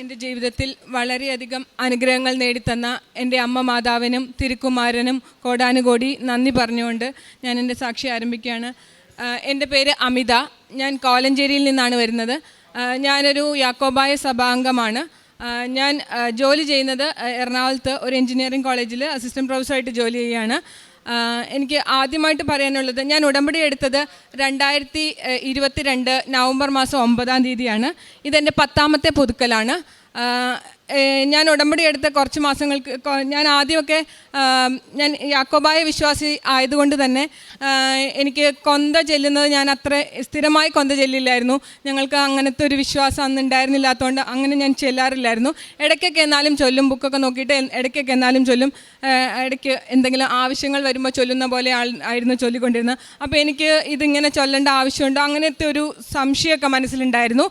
എന്റെ ജീവിതത്തിൽ വളരെയധികം അനുഗ്രഹങ്ങൾ നേടിത്തന്ന എന്റെ അമ്മ മാതാവിനും തിരുക്കുമാരനും കോടാനുകോടി നന്ദി പറഞ്ഞുകൊണ്ട് ഞാൻ എന്റെ സാക്ഷി ആരംഭിക്കുകയാണ്. എന്റെ പേര് അമിത. ഞാൻ കോലഞ്ചേരിയിൽ നിന്നാണ് വരുന്നത്. ഞാനൊരു യാക്കോബായ സഭാംഗമാണ്. ഞാൻ ജോലി ചെയ്യുന്നത് എറണാകുളത്ത് ഒരു എഞ്ചിനീയറിംഗ് കോളേജിൽ അസിസ്റ്റന്റ് പ്രൊഫസറായിട്ട് ജോലി ചെയ്യുകയാണ്. എനിക്ക് ആദ്യമായിട്ട് പറയാനുള്ളത് ഞാൻ ഉടമ്പടി എടുത്തത് രണ്ടായിരത്തി ഇരുപത്തിരണ്ട് നവംബർ മാസം ഒമ്പതാം തീയതിയാണ്. ഇതെന്റെ പത്താമത്തെ പുതുക്കലാണ്. ഞാൻ ഉടമ്പടി എടുത്ത കുറച്ച് മാസങ്ങൾക്ക് ഞാൻ ആദ്യമൊക്കെ ഞാൻ യാക്കോബായ വിശ്വാസി ആയതുകൊണ്ട് തന്നെ എനിക്ക് കൊന്ത ചെല്ലുന്നത് ഞാൻ അത്ര സ്ഥിരമായി കൊന്ത ചെല്ലില്ലായിരുന്നു. ഞങ്ങൾക്ക് അങ്ങനത്തെ ഒരു വിശ്വാസം അന്ന് ഉണ്ടായിരുന്നില്ലാത്തതുകൊണ്ട് അങ്ങനെ ഞാൻ ചെല്ലാറില്ലായിരുന്നു. ഇടയ്ക്കൊക്കെ എന്നാലും ചൊല്ലും ബുക്കൊക്കെ നോക്കിയിട്ട് ഇടയ്ക്കൊക്കെ എന്നാലും ചൊല്ലും ഇടയ്ക്ക് എന്തെങ്കിലും ആവശ്യങ്ങൾ വരുമ്പോൾ ചൊല്ലുന്ന പോലെ ആയിരുന്നു ചൊല്ലിക്കൊണ്ടിരുന്നത്. അപ്പോൾ എനിക്ക് ഇതിങ്ങനെ ചൊല്ലേണ്ട ആവശ്യമുണ്ടോ. അങ്ങനത്തെ ഒരു സംശയമൊക്കെ മനസ്സിലുണ്ടായിരുന്നു.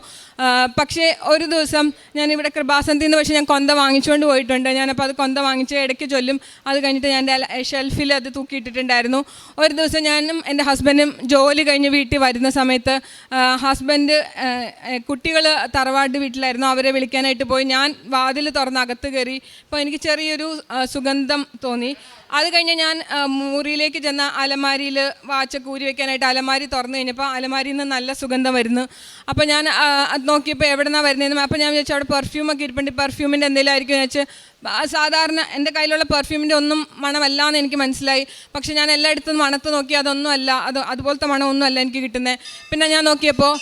പക്ഷേ ഒരു ദിവസം ഞാൻ ഇവിടെ കൃപാസനത്തിൽ പക്ഷേ ഞാൻ കൊന്ത വാങ്ങിച്ചുകൊണ്ട് പോയിട്ടുണ്ട്. ഞാനപ്പോൾ അത് കൊന്ത വാങ്ങിച്ച് ഇടയ്ക്ക് ചൊല്ലും. അത് കഴിഞ്ഞിട്ട് ഞാൻ എന്റെ ഷെൽഫിൽ അത് തൂക്കിയിട്ടിട്ടുണ്ടായിരുന്നു. ഒരു ദിവസം ഞാനും എന്റെ ഹസ്ബൻഡും ജോലി കഴിഞ്ഞ് വീട്ടിൽ വരുന്ന സമയത്ത് ഹസ്ബൻഡ് കുട്ടികൾ തറവാട് വീട്ടിലായിരുന്നു. അവരെ വിളിക്കാനായിട്ട് പോയി. ഞാൻ വാതിൽ തുറന്ന് അകത്ത് കയറി. അപ്പോൾ എനിക്ക് ചെറിയൊരു സുഗന്ധം തോന്നി. അത് കഴിഞ്ഞ് ഞാൻ മുറിയിലേക്ക് ചെന്ന അലമാരിയിൽ വാച്ചൊക്കെ ഊരി വെക്കാനായിട്ട് അലമാരി തുറന്നു കഴിഞ്ഞപ്പോൾ അലമാരിയിൽ നിന്ന് നല്ല സുഗന്ധം വരുന്നു. അപ്പോൾ ഞാൻ നോക്കിയപ്പോൾ എവിടെ നിന്നാണ് വരുന്നതെന്ന് അപ്പോൾ ഞാൻ വിചാരിച്ചു അവിടെ പെർഫ്യൂമൊക്കെ ഇരിപ്പുണ്ട്. പെർഫ്യൂമിന്റെ എന്തെങ്കിലും ആയിരിക്കും എന്ന് വെച്ച് സാധാരണ എന്റെ കയ്യിലുള്ള പെർഫ്യൂമിന്റെ ഒന്നും മണമല്ല എന്ന് എനിക്ക് മനസ്സിലായി. പക്ഷേ ഞാൻ എല്ലായിടത്തും മണത്ത് നോക്കി അതൊന്നും അല്ല. അത് അതുപോലത്തെ മണമൊന്നും അല്ല എനിക്ക് കിട്ടുന്നത് പിന്നെ ഞാൻ നോക്കിയപ്പോൾ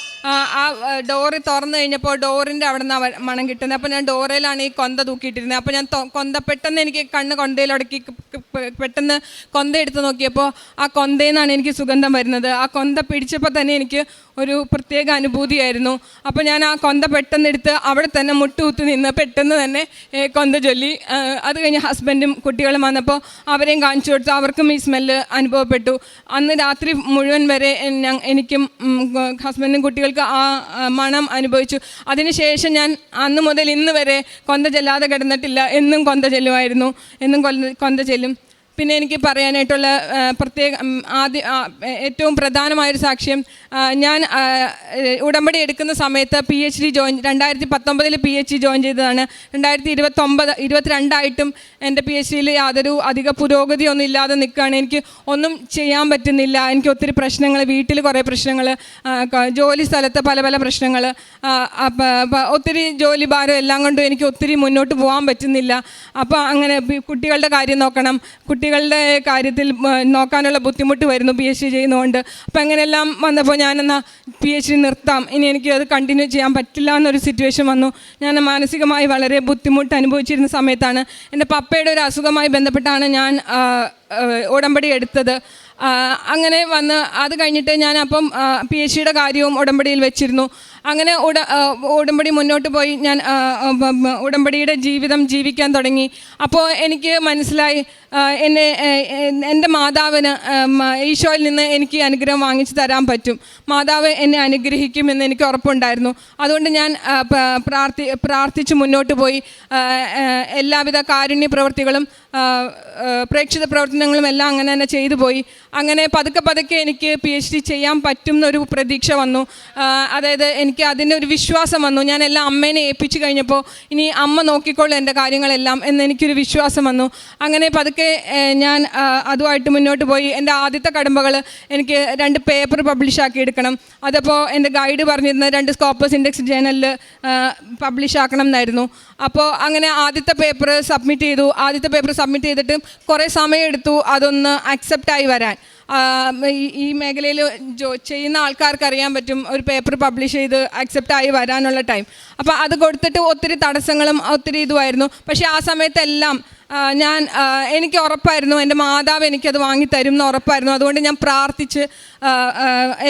ആ ഡോറ് തുറന്നു കഴിഞ്ഞപ്പോൾ ഡോറിന്റെ അവിടെ നിന്നാണ് മണം കിട്ടുന്നത്. അപ്പോൾ ഞാൻ ഡോറയിലാണ് ഈ കൊന്ത തൂക്കിയിട്ടിരുന്നത്. അപ്പോൾ ഞാൻ കൊന്ത പെട്ടെന്ന് എനിക്ക് കണ്ണ് കൊന്തയിലൊടക്കി പെട്ടെന്ന് കൊന്ത എടുത്ത് നോക്കിയപ്പോൾ ആ കൊന്തയിൽ നിന്നാണ് എനിക്ക് സുഗന്ധം വരുന്നത്. ആ കൊന്ത പിടിച്ചപ്പോൾ തന്നെ എനിക്ക് ഒരു പ്രത്യേക അനുഭൂതിയായിരുന്നു. അപ്പോൾ ഞാൻ ആ കൊന്ത പെട്ടെന്നെടുത്ത് അവിടെ തന്നെ മുട്ടുകുത്തി നിന്ന് പെട്ടെന്ന് തന്നെ കൊന്ത ചൊല്ലി. അത് കഴിഞ്ഞ് ഹസ്ബൻഡും കുട്ടികളും വന്നപ്പോൾ അവരെയും കാണിച്ചു കൊടുത്തു. അവർക്കും ഈ സ്മെല്ല് അനുഭവപ്പെട്ടു. അന്ന് രാത്രി മുഴുവൻ വരെ എനിക്കും ഹസ്ബൻഡും കുട്ടികൾക്ക് ആ മണം അനുഭവിച്ചു. അതിനുശേഷം ഞാൻ അന്ന് മുതൽ ഇന്ന് വരെ കൊന്ത ചെല്ലാതെ കിടന്നിട്ടില്ല. എന്നും കൊന്ത ചെല്ലുമായിരുന്നു. എന്നും കൊന്ത ചെല്ലും. പിന്നെ എനിക്ക് പറയാനായിട്ടുള്ള പ്രത്യേക ആദ്യ ഏറ്റവും പ്രധാനമായൊരു സാക്ഷ്യം ഞാൻ ഉടമ്പടി എടുക്കുന്ന സമയത്ത് പി എച്ച് ഡി ജോയിൻ രണ്ടായിരത്തി പത്തൊമ്പതിൽ പി എച്ച് ഡി ജോയിൻ ചെയ്തതാണ്. രണ്ടായിരത്തി ഇരുപത്തൊമ്പത് ഇരുപത്തിരണ്ടായിട്ടും എന്റെ പി എച്ച് ഡിയിൽ യാതൊരു അധിക പുരോഗതിയൊന്നും ഇല്ലാതെ നിൽക്കുകയാണ്. എനിക്ക് ഒന്നും ചെയ്യാൻ പറ്റുന്നില്ല. എനിക്ക് ഒത്തിരി പ്രശ്നങ്ങൾ വീട്ടിൽ കുറേ പ്രശ്നങ്ങൾ ജോലി സ്ഥലത്ത് പല പല പ്രശ്നങ്ങൾ ഒത്തിരി ജോലി ഭാരം എല്ലാം കൊണ്ടും എനിക്ക് ഒത്തിരി മുന്നോട്ട് പോകാൻ പറ്റുന്നില്ല. അപ്പോൾ അങ്ങനെ കുട്ടികളുടെ കാര്യം നോക്കണം. കുട്ടികളുടെ കാര്യത്തിൽ നോക്കാനുള്ള ബുദ്ധിമുട്ട് വരുന്നു പി എച്ച് ഡി ചെയ്യുന്നതുകൊണ്ട്. അപ്പം അങ്ങനെയെല്ലാം വന്നപ്പോൾ ഞാനെന്നാ പി എച്ച് ഡി നിർത്താം. ഇനി എനിക്ക് അത് കണ്ടിന്യൂ ചെയ്യാൻ പറ്റില്ല എന്നൊരു സിറ്റുവേഷൻ വന്നു. ഞാൻ മാനസികമായി വളരെ ബുദ്ധിമുട്ട് അനുഭവിച്ചിരുന്ന സമയത്താണ്. എന്റെ പപ്പയുടെ ഒരു അസുഖമായി ബന്ധപ്പെട്ടാണ് ഞാൻ ഉടമ്പടി എടുത്തത്. അങ്ങനെ വന്ന് അത് കഴിഞ്ഞിട്ട് ഞാൻ അപ്പം പി എച്ച് ഡിയുടെ കാര്യവും ഉടമ്പടിയിൽ വെച്ചിരുന്നു. അങ്ങനെ ഉട ഉടമ്പടി മുന്നോട്ട് പോയി ഞാൻ ഉടമ്പടിയുടെ ജീവിതം ജീവിക്കാൻ തുടങ്ങി. അപ്പോൾ എനിക്ക് മനസ്സിലായി എന്നെ എന്റെ മാതാവിന് ഈശോയിൽ നിന്ന് എനിക്ക് അനുഗ്രഹം വാങ്ങിച്ചു തരാൻ പറ്റും. മാതാവ് എന്നെ അനുഗ്രഹിക്കുമെന്ന് എനിക്ക് ഉറപ്പുണ്ടായിരുന്നു. അതുകൊണ്ട് ഞാൻ പ്രാർത്ഥി പ്രാർത്ഥിച്ച് മുന്നോട്ട് പോയി. എല്ലാവിധ കാരുണ്യ ആ, പ്രേക്ഷിത പ്രവർത്തനങ്ങളും എല്ലാം അങ്ങനെ തന്നെ ചെയ്തു പോയി. അങ്ങനെ പതുക്കെ പതുക്കെ എനിക്ക് പി എച്ച് ഡി ചെയ്യാൻ പറ്റും എന്നൊരു പ്രതീക്ഷ വന്നു. അതായത് എനിക്ക് അതിന്റെ ഒരു വിശ്വാസം വന്നു. ഞാൻ എല്ലാം അമ്മേനെ ഏൽപ്പിച്ചു കഴിഞ്ഞപ്പോൾ ഇനി അമ്മ നോക്കിക്കോളും എന്റെ കാര്യങ്ങളെല്ലാം എന്ന് എനിക്കൊരു വിശ്വാസം വന്നു. അങ്ങനെ പതുക്കെ ഞാൻ അതുമായിട്ട് മുന്നോട്ട് പോയി. എന്റെ ആദ്യത്തെ കടമ്പകൾ എനിക്ക് രണ്ട് പേപ്പർ പബ്ലിഷാക്കി എടുക്കണം. അതപ്പോൾ എന്റെ ഗൈഡ് പറഞ്ഞിരുന്നത് രണ്ട് സ്കോപ്പേഴ്സ് ഇൻഡെക്സ് ജേണലിൽ പബ്ലിഷ് ആക്കണം എന്നായിരുന്നു. അപ്പോൾ അങ്ങനെ ആദ്യത്തെ പേപ്പർ സബ്മിറ്റ് ചെയ്തു. ആദ്യത്തെ പേപ്പർ സബ്മിറ്റ് ചെയ്തിട്ട് കുറേ സമയമെടുത്തു അതൊന്ന് അക്സെപ്റ്റായി വരാൻ. ഈ- മേഖലയിൽ ജോ ചെയ്യുന്ന ആൾക്കാർക്ക് അറിയാൻ പറ്റും. ഒരു പേപ്പർ പബ്ലിഷ് ചെയ്ത് അക്സെപ്റ്റ് ആയി വരാനുള്ള ടൈം അപ്പോൾ അത് കൊടുത്തിട്ട് ഒത്തിരി തടസ്സങ്ങളും ഒത്തിരി ഇതുമായിരുന്നു. പക്ഷേ ആ സമയത്തെല്ലാം ഞാൻ എനിക്ക് ഉറപ്പായിരുന്നു. എന്റെ മാതാവ് എനിക്കത് വാങ്ങിത്തരും എന്ന് ഉറപ്പായിരുന്നു. അതുകൊണ്ട് ഞാൻ പ്രാർത്ഥിച്ച്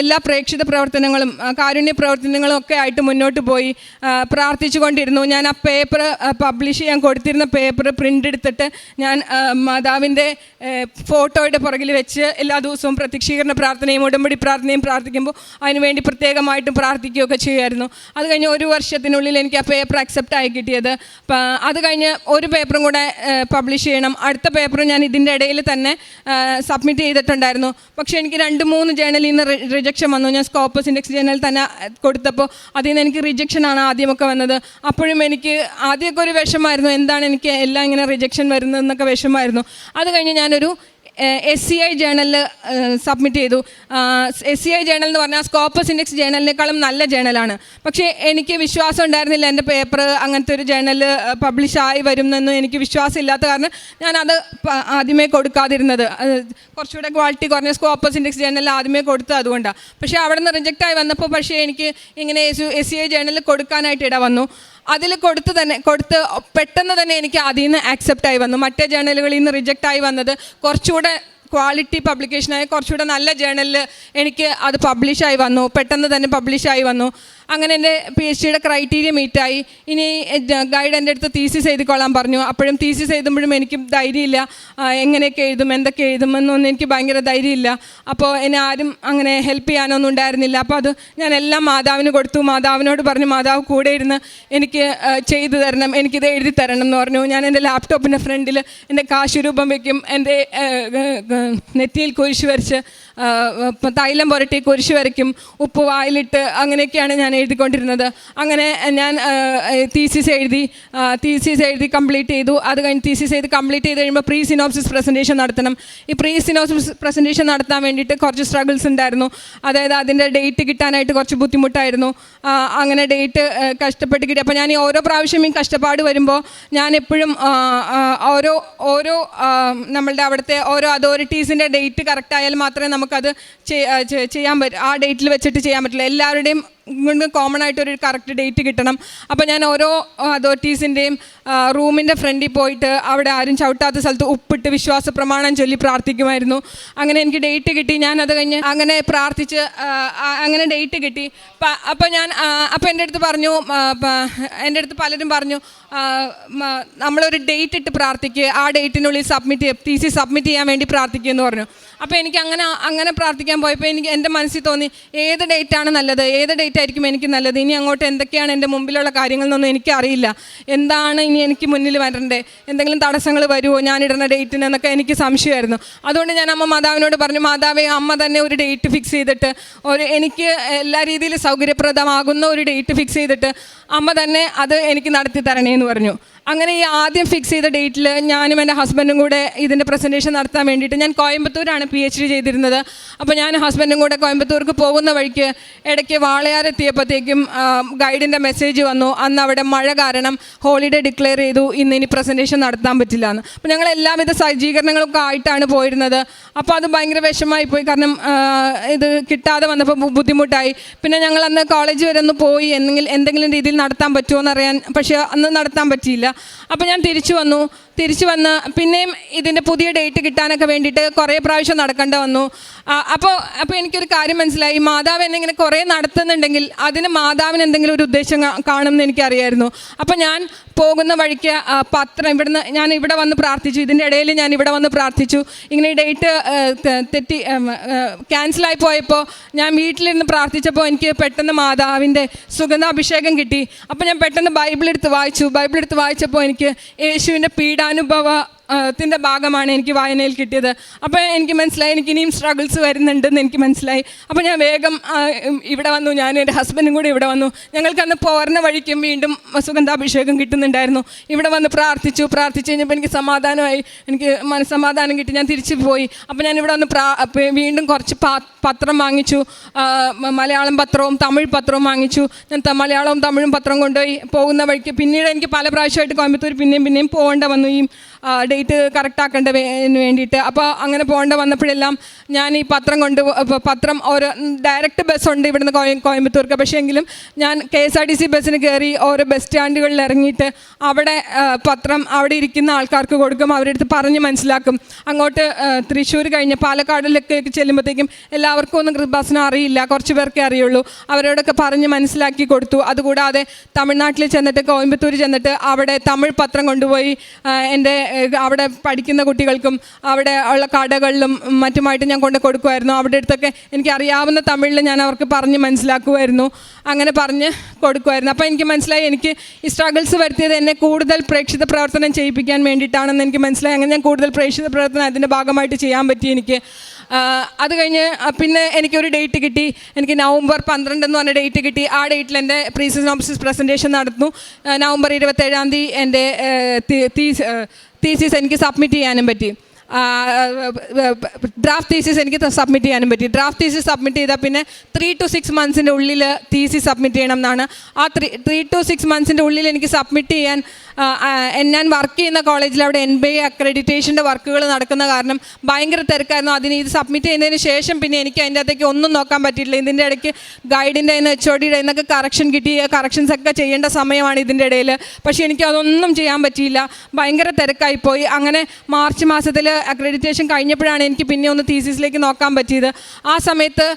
എല്ലാ പ്രേക്ഷിത പ്രവർത്തനങ്ങളും കാരുണ്യ പ്രവർത്തനങ്ങളും ഒക്കെ ആയിട്ട് മുന്നോട്ട് പോയി പ്രാർത്ഥിച്ചു പ്രാർത്ഥിച്ചുകൊണ്ടിരുന്നു ഞാൻ ആ പേപ്പർ പബ്ലിഷ് ചെയ്യാൻ കൊടുത്തിരുന്ന പേപ്പർ പ്രിന്റ് എടുത്തിട്ട് ഞാൻ മാതാവിന്റെ ഫോട്ടോയുടെ പുറകിൽ വെച്ച് എല്ലാ ദിവസവും പ്രത്യക്ഷീകരണ പ്രാർത്ഥനയും ഉടമ്പടി പ്രാർത്ഥനയും പ്രാർത്ഥിക്കുമ്പോൾ അതിനുവേണ്ടി പ്രത്യേകമായിട്ടും പ്രാർത്ഥിക്കുകയൊക്കെ ചെയ്യുമായിരുന്നു. അത് കഴിഞ്ഞ് ഒരു വർഷത്തിനുള്ളിൽ എനിക്ക് ആ പേപ്പർ അക്സെപ്റ്റ് ആയി കിട്ടിയത്. അത് കഴിഞ്ഞ് ഒരു പേപ്പറും കൂടെ പബ്ലിഷ് ചെയ്യണം. അടുത്ത പേപ്പർ ഞാൻ ഇതിന്റെ ഇടയിൽ തന്നെ സബ്മിറ്റ് ചെയ്തിട്ടുണ്ടായിരുന്നു. പക്ഷേ എനിക്ക് രണ്ട് മൂന്ന് ജേണലിൽ നിന്ന് റിജക്ഷൻ വന്നു. ഞാൻ സ്കോപ്പസ് ഇൻഡെക്സ് ജേണൽ തന്നെ കൊടുത്തപ്പോൾ അതിൽ നിന്ന് എനിക്ക് റിജക്ഷൻ ആണ് ആദ്യമൊക്കെ വന്നത്. അപ്പോഴും എനിക്ക് ആദ്യമൊക്കെ ഒരു വിഷമായിരുന്നു എന്താണ് എനിക്ക് എല്ലാം ഇങ്ങനെ റിജക്ഷൻ വരുന്നതെന്നൊക്കെ വിഷമായിരുന്നു അത് കഴിഞ്ഞ് ഞാനൊരു എസ് സി ഐ ജേണലിൽ സബ്മിറ്റ് ചെയ്തു. എസ് സി ഐ ജേണൽ എന്ന് പറഞ്ഞാൽ സ്കോപ്പസ് ഇൻഡെക്സ് ജേണലിനേക്കാളും നല്ല ജേണലാണ് പക്ഷേ എനിക്ക് വിശ്വാസം ഉണ്ടായിരുന്നില്ല എന്റെ പേപ്പർ അങ്ങനത്തെ ഒരു ജേണൽ പബ്ലിഷായി വരുമെന്നൊന്നും എനിക്ക് വിശ്വാസം ഇല്ലാത്ത കാരണം ഞാനത് ആദ്യമേ കൊടുക്കാതിരുന്നത്. കുറച്ചുകൂടെ ക്വാളിറ്റി കുറഞ്ഞ സ്കോപ്പസ് ഇൻഡെക്സ് ജേണലിൽ ആദ്യമേ കൊടുത്തത് അതുകൊണ്ടാണ് പക്ഷേ അവിടെ നിന്ന് റിജക്റ്റായി വന്നപ്പോൾ പക്ഷേ എനിക്ക് ഇങ്ങനെ എസ് സി ഐ ജേണലിൽ കൊടുക്കാനായിട്ട് ഇട വന്നു അതിൽ കൊടുത്ത് തന്നെ കൊടുത്ത് പെട്ടെന്ന് തന്നെ എനിക്ക് അതിൽ നിന്ന് ആക്സെപ്റ്റ് ആയി വന്നു. മറ്റേ ജേണലുകളിൽ നിന്ന് റിജക്റ്റ് ആയി വന്നത് കുറച്ചുകൂടെ ക്വാളിറ്റി പബ്ലിക്കേഷനായ കുറച്ചുകൂടെ നല്ല ജേണലിൽ എനിക്ക് അത് പബ്ലിഷായി വന്നു. പെട്ടെന്ന് തന്നെ പബ്ലിഷായി വന്നു. അങ്ങനെ എന്റെ പി എച്ച് ഡിയുടെ ക്രൈറ്റീരിയ മീറ്റായി ഇനി ഗൈഡ് എന്റെ അടുത്ത് തീസിസ് എഴുതിക്കൊള്ളാൻ പറഞ്ഞു. അപ്പോഴും തീസിസ് എഴുതുമ്പോഴും എനിക്ക് ധൈര്യമില്ല. എങ്ങനെയൊക്കെ എഴുതും എന്തൊക്കെ എഴുതും എന്നൊന്നും എനിക്ക് ഭയങ്കര ധൈര്യമില്ല. അപ്പോൾ എന്നെ ആരും അങ്ങനെ ഹെൽപ്പ് ചെയ്യാനൊന്നും ഉണ്ടായിരുന്നില്ല. അപ്പോൾ അത് ഞാൻ എല്ലാം മാതാവിന് കൊടുത്തു. മാതാവിനോട് പറഞ്ഞു മാതാവ് കൂടെ ഇരുന്ന് എനിക്ക് ചെയ്തു തരണം. എനിക്കിത് എഴുതി തരണം എന്ന് പറഞ്ഞു. ഞാൻ എന്റെ ലാപ്ടോപ്പിന്റെ ഫ്രണ്ടിൽ എന്റെ കാശുരൂപം വയ്ക്കും എന്റെ നെറ്റിയിൽ കുരിശ് വരച്ച് തൈലം പുരട്ടി കുരിശ് വരയ്ക്കും ഉപ്പ് വായിലിട്ട് അങ്ങനെയൊക്കെയാണ് ഞാൻ എഴുതിക്കൊണ്ടിരുന്നത്. അങ്ങനെ ഞാൻ തീസിസ് എഴുതി തീസിസ് എഴുതി കംപ്ലീറ്റ് ചെയ്തു. അത് കഴിഞ്ഞ് തീസിസ് എഴുതി കംപ്ലീറ്റ് ചെയ്ത് കഴിയുമ്പോൾ പ്രീ സിനോപ്സിസ് പ്രസന്റേഷൻ നടത്തണം. ഈ പ്രീ സിനോപ്സിസ് പ്രസന്റേഷൻ നടത്താൻ വേണ്ടിയിട്ട് കുറച്ച് സ്ട്രഗിൾസ് ഉണ്ടായിരുന്നു. അതായത് അതിന്റെ ഡേറ്റ് കിട്ടാനായിട്ട് കുറച്ച് ബുദ്ധിമുട്ടായിരുന്നു. അങ്ങനെ ഡേറ്റ് കഷ്ടപ്പെട്ട് കിട്ടി. അപ്പോൾ ഞാൻ ഈ ഓരോ പ്രാവശ്യം ഈ കഷ്ടപ്പാട് വരുമ്പോൾ ഞാൻ എപ്പോഴും ഓരോ ഓരോ നമ്മളുടെ അവിടുത്തെ ഓരോ അതോറിറ്റീസിന്റെ ഡേറ്റ് കറക്റ്റ് ആയാൽ മാത്രമേ നമുക്കത് ചെയ്യാൻ പറ്റും ആ ഡേറ്റിൽ വെച്ചിട്ട് ചെയ്യാൻ പറ്റില്ല. എല്ലാവരുടെയും കോമൺ ആയിട്ട് ഒരു കറക്റ്റ് ഡേറ്റ് കിട്ടണം. അപ്പോൾ ഞാൻ ഓരോ അതോറിറ്റീസിന്റെയും റൂമിന്റെ ഫ്രണ്ടിൽ പോയിട്ട് അവിടെ ആരും ചവിട്ടാത്ത സ്ഥലത്ത് ഉപ്പിട്ട് വിശ്വാസ പ്രമാണം ചൊല്ലി പ്രാർത്ഥിക്കുമായിരുന്നു. അങ്ങനെ എനിക്ക് ഡേറ്റ് കിട്ടി. ഞാൻ അത് കഴിഞ്ഞ് അങ്ങനെ പ്രാർത്ഥിച്ച് അങ്ങനെ ഡേറ്റ് കിട്ടി. അപ്പോൾ ഞാൻ അപ്പോൾ എന്റെ അടുത്ത് പറഞ്ഞു എന്റെ അടുത്ത് പലരും പറഞ്ഞു നമ്മളൊരു ഡേറ്റ് ഇട്ട് പ്രാർത്ഥിക്കുക ആ ഡേറ്റിനുള്ളിൽ സബ്മിറ്റ് ടി സി സബ്മിറ്റ് ചെയ്യാൻ വേണ്ടി പ്രാർത്ഥിക്കുക എന്ന് പറഞ്ഞു. അപ്പോൾ എനിക്ക് അങ്ങനെ അങ്ങനെ പ്രാർത്ഥിക്കാൻ പോയപ്പോൾ എനിക്ക് എന്റെ മനസ്സിൽ തോന്നി ഏത് ഡേറ്റാണ് നല്ലത്? ഏത് ഡേറ്റ് ആയിരിക്കും എനിക്ക് നല്ലത്? ഇനി അങ്ങോട്ട് എന്തൊക്കെയാണ് എന്റെ മുമ്പിലുള്ള കാര്യങ്ങളെന്നൊന്നും എനിക്കറിയില്ല. എന്താണ് ഇനി എനിക്ക് മുന്നിൽ വരണ്ടേ? എന്തെങ്കിലും തടസ്സങ്ങൾ വരുമോ ഞാനിടുന്ന ഡേറ്റിന് എന്നൊക്കെ എനിക്ക് സംശയമായിരുന്നു. അതുകൊണ്ട് ഞാൻ അമ്മ മാതാവിനോട് പറഞ്ഞു മാതാവേ അമ്മ തന്നെ ഒരു ഡേറ്റ് ഫിക്സ് ചെയ്തിട്ട് ഒരു എനിക്ക് എല്ലാ രീതിയിലും സൗകര്യപ്രദമാകുന്ന ഒരു ഡേറ്റ് ഫിക്സ് ചെയ്തിട്ട് അമ്മ തന്നെ അത് എനിക്ക് നടത്തി തരണേ എന്ന് പറഞ്ഞു. അങ്ങനെ ഈ ആദ്യം ഫിക്സ് ചെയ്ത ഡേറ്റിൽ ഞാനും എന്റെ ഹസ്ബൻഡും കൂടെ ഇതിന്റെ പ്രസന്റേഷൻ നടത്താൻ വേണ്ടിയിട്ട് ഞാൻ കോയമ്പത്തൂരാണ് പി എച്ച് ഡി ചെയ്തിരുന്നത്. അപ്പോൾ ഞാൻ ഹസ്ബൻഡും കൂടെ കോയമ്പത്തൂർക്ക് പോകുന്ന വഴിക്ക് ഇടയ്ക്ക് വാളയാർ എത്തിയപ്പോഴത്തേക്കും ഗൈഡിന്റെ മെസ്സേജ് വന്നു. അന്ന് അവിടെ മഴ കാരണം ഹോളിഡേ ഡിക്ലെയർ ചെയ്തു. ഇന്ന് ഇനി പ്രസന്റേഷൻ നടത്താൻ പറ്റില്ല എന്ന്. അപ്പോൾ ഞങ്ങൾ എല്ലാവിധ സജ്ജീകരണങ്ങളൊക്കെ ആയിട്ടാണ് പോയിരുന്നത്. അപ്പോൾ അത് ഭയങ്കര വിഷമായി പോയി. കാരണം ഇത് കിട്ടാതെ വന്നപ്പോൾ ബുദ്ധിമുട്ടായി. പിന്നെ ഞങ്ങൾ അന്ന് കോളേജ് വരെ ഒന്ന് പോയി. എന്തെങ്കിലും എന്തെങ്കിലും രീതിയിൽ നടത്താൻ പറ്റുമോ എന്നറിയാൻ. പക്ഷേ അന്ന് നടത്താൻ പറ്റിയില്ല. അപ്പോൾ ഞാൻ തിരിച്ചു വന്നു. തിരിച്ചു വന്ന് പിന്നെയും ഇതിന്റെ പുതിയ ഡേറ്റ് കിട്ടാനൊക്കെ വേണ്ടിയിട്ട് കുറേ പ്രാവശ്യം നടക്കേണ്ട വന്നു. അപ്പോൾ അപ്പോൾ എനിക്കൊരു കാര്യം മനസ്സിലായി. മാതാവ് എന്നെ ഇങ്ങനെ കുറേ നടത്തുന്നുണ്ടെങ്കിൽ അതിന് മാതാവിന് എന്തെങ്കിലും ഒരു ഉദ്ദേശം കാണുമെന്ന് എനിക്കറിയായിരുന്നു. അപ്പോൾ ഞാൻ പോകുന്ന വഴിക്ക് പത്രം ഇവിടുന്ന് ഞാൻ ഇവിടെ വന്ന് പ്രാർത്ഥിച്ചു. ഇതിന്റെ ഇടയിൽ ഞാൻ ഇവിടെ വന്ന് പ്രാർത്ഥിച്ചു. ഇങ്ങനെ ഡേറ്റ് തെറ്റി ക്യാൻസലായി പോയപ്പോൾ ഞാൻ വീട്ടിലിരുന്ന് പ്രാർത്ഥിച്ചപ്പോൾ എനിക്ക് പെട്ടെന്ന് മാതാവിന്റെ സുഗന്ധാഭിഷേകം കിട്ടി. അപ്പോൾ ഞാൻ പെട്ടെന്ന് ബൈബിൾ എടുത്ത് വായിച്ചു. ബൈബിൾ എടുത്ത് വായിച്ചപ്പോൾ എനിക്ക് യേശുവിന്റെ പീഡാനുഭവ ത്തിന്റെ ഭാഗമാണ് എനിക്ക് വായനയിൽ കിട്ടിയത്. അപ്പോൾ എനിക്ക് മനസ്സിലായി എനിക്ക് ഇനിയും സ്ട്രഗിൾസ് വരുന്നുണ്ടെന്ന് എനിക്ക് മനസ്സിലായി. അപ്പോൾ ഞാൻ വേഗം ഇവിടെ വന്നു. ഞാൻ എന്റെ ഹസ്ബൻഡും കൂടി ഇവിടെ വന്നു. ഞങ്ങൾക്ക് അന്ന് വഴിക്കും വീണ്ടും സുഗന്ധാഭിഷേകം കിട്ടുന്നുണ്ടായിരുന്നു. ഇവിടെ വന്ന് പ്രാർത്ഥിച്ചു. പ്രാർത്ഥിച്ചു കഴിഞ്ഞപ്പോൾ എനിക്ക് സമാധാനമായി എനിക്ക് മനസ്സമാധാനം കിട്ടി. ഞാൻ തിരിച്ചു പോയി. അപ്പോൾ ഞാൻ ഇവിടെ വന്ന് പ്രാ വീണ്ടും കുറച്ച് പത്രം വാങ്ങിച്ചു. മലയാളം പത്രവും തമിഴ് പത്രവും വാങ്ങിച്ചു. ഞാൻ മലയാളവും തമിഴും പത്രം കൊണ്ടുപോയി പോകുന്ന വഴിക്ക് പിന്നീട് എനിക്ക് പല പ്രാവശ്യമായിട്ട് കോയമ്പത്തൂർ പിന്നെയും പിന്നെയും പോകേണ്ട വന്നു. ഈ ഡേറ്റ് കറക്റ്റ് ആക്കേണ്ടതിന് വേണ്ടിയിട്ട്. അപ്പോൾ അങ്ങനെ പോകേണ്ട വന്നപ്പോഴെല്ലാം ഞാൻ ഈ പത്രം കൊണ്ട് പത്രം ഓരോ ഡയറക്റ്റ് ബസ്സുണ്ട് ഇവിടുന്ന് കോയ കോയമ്പത്തൂർക്ക്. പക്ഷേ എങ്കിലും ഞാൻ K S R T C ബസ്സിന് കയറി ഓരോ ബസ് സ്റ്റാൻഡുകളിൽ ഇറങ്ങിയിട്ട് അവിടെ പത്രം അവിടെ ഇരിക്കുന്ന ആൾക്കാർക്ക് കൊടുക്കും. അവരുടെ അടുത്ത് പറഞ്ഞ് മനസ്സിലാക്കും. അങ്ങോട്ട് തൃശ്ശൂർ കഴിഞ്ഞ് പാലക്കാടിലൊക്കെ ചെല്ലുമ്പോഴത്തേക്കും എല്ലാവർക്കും ഒന്നും കൃപാസനം അറിയില്ല. കുറച്ച് പേർക്കേ അറിയുള്ളൂ. അവരോടൊക്കെ പറഞ്ഞ് മനസ്സിലാക്കി കൊടുത്തു. അതുകൂടാതെ തമിഴ്നാട്ടിൽ ചെന്നിട്ട് കോയമ്പത്തൂർ ചെന്നിട്ട് അവിടെ തമിഴ് പത്രം കൊണ്ടുപോയി എന്റെ അവിടെ പഠിക്കുന്ന കുട്ടികൾക്കും അവിടെ ഉള്ള കടകളിലും മറ്റുമായിട്ട് ഞാൻ കൊണ്ട് കൊടുക്കുമായിരുന്നു. അവിടെ അടുത്തൊക്കെ എനിക്ക് അറിയാവുന്ന തമിഴിൽ ഞാൻ അവർക്ക് പറഞ്ഞ് മനസ്സിലാക്കുമായിരുന്നു. അങ്ങനെ പറഞ്ഞ് കൊടുക്കുമായിരുന്നു. അപ്പോൾ എനിക്ക് മനസ്സിലായി എനിക്ക് ഈ സ്ട്രഗിൾസ് വരുത്തിയത് എന്നെ കൂടുതൽ പ്രേക്ഷിത പ്രവർത്തനം ചെയ്യിപ്പിക്കാൻ വേണ്ടിയിട്ടാണെന്ന് എനിക്ക് മനസ്സിലായി. അങ്ങനെ ഞാൻ കൂടുതൽ പ്രേക്ഷിത പ്രവർത്തനം അതിന്റെ ഭാഗമായിട്ട് ചെയ്യാൻ പറ്റി എനിക്ക്. അത് കഴിഞ്ഞ് പിന്നെ എനിക്കൊരു ഡേറ്റ് കിട്ടി. എനിക്ക് നവംബർ പന്ത്രണ്ട് എന്ന് പറഞ്ഞ ഡേറ്റ് കിട്ടി. ആ ഡേറ്റിൽ എന്റെ പ്രീസിസ് ഓഫീസസ് പ്രസന്റേഷൻ നടന്നു നവംബർ ഇരുപത്തേഴാം തീയതി എന്റെ തീസീസ് എനിക്ക് സബ്മിറ്റ് ചെയ്യാനും പറ്റി ഡ്രാഫ്റ്റ് തീസിസ് എനിക്ക് സബ്മിറ്റ് ചെയ്യാനും പറ്റി. ഡ്രാഫ്റ്റ് തീസിസ് സബ്മിറ്റ് ചെയ്താൽ പിന്നെ ത്രീ ടു സിക്സ് മന്ത്സിന്റെ ഉള്ളിൽ തീസിസ് സബ്മിറ്റ് ചെയ്യണം എന്നാണ്. ആ ത്രീ ത്രീ ടു സിക്സ് മന്ത്സിന്റെ ഉള്ളിൽ എനിക്ക് സബ്മിറ്റ് ചെയ്യാൻ ഞാൻ വർക്ക് ചെയ്യുന്ന കോളേജിൽ അവിടെ എൻ ബി എ അക്രഡിറ്റേഷന്റെ വർക്കുകൾ നടക്കുന്ന കാരണം ഭയങ്കര തിരക്കായിരുന്നു. അതിന് ഇത് സബ്മിറ്റ് ചെയ്യുന്നതിന് ശേഷം പിന്നെ എനിക്ക് അതിന്റെ അകത്തേക്ക് ഒന്നും നോക്കാൻ പറ്റിയില്ല ഇതിന്റെ ഇടയ്ക്ക് ഗൈഡിന്റെ അതിന് എച്ച് ഒ ഡിയുടെ നിന്നൊക്കെ കറക്ഷൻ കിട്ടി കറക്ഷൻസ് ഒക്കെ ചെയ്യേണ്ട സമയമാണ് ഇതിന്റെ ഇടയിൽ പക്ഷേ എനിക്ക് അതൊന്നും ചെയ്യാൻ പറ്റിയില്ല. ഭയങ്കര തിരക്കായിപ്പോയി. അങ്ങനെ മാർച്ച് മാസത്തിൽ അക്രഡിറ്റേഷൻ കഴിഞ്ഞപ്പോഴാണ് എനിക്ക് പിന്നെ ഒന്ന് തീസിസിലേക്ക് നോക്കാൻ പറ്റിയത്. ആ സമയത്ത്